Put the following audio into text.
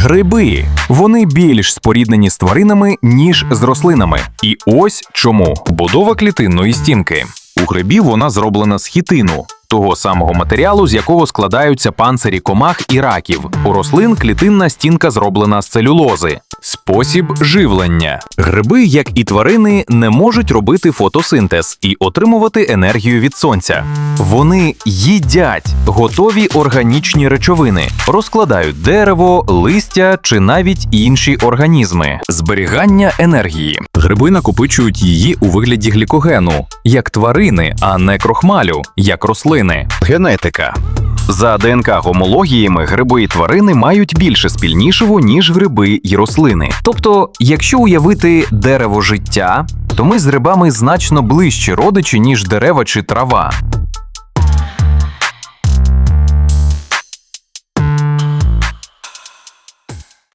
Гриби вони більш споріднені з тваринами, ніж з рослинами. І ось чому будова клітинної стінки. У грибів вона зроблена з хітину, того самого матеріалу, з якого складаються панцирі комах і раків. У рослин клітинна стінка зроблена з целюлози. Спосіб живлення. Гриби, як і тварини, не можуть робити фотосинтез і отримувати енергію від сонця. Вони їдять готові органічні речовини, розкладають дерево, листя чи навіть інші організми. Зберігання енергії. Гриби накопичують її у вигляді глікогену, як тварини, а не крохмалю, як рослини. Генетика. За ДНК гомологіями гриби і тварини мають більше спільнішого, ніж гриби й рослини. Тобто, якщо уявити дерево життя, то ми з грибами значно ближчі родичі, ніж дерева чи трава.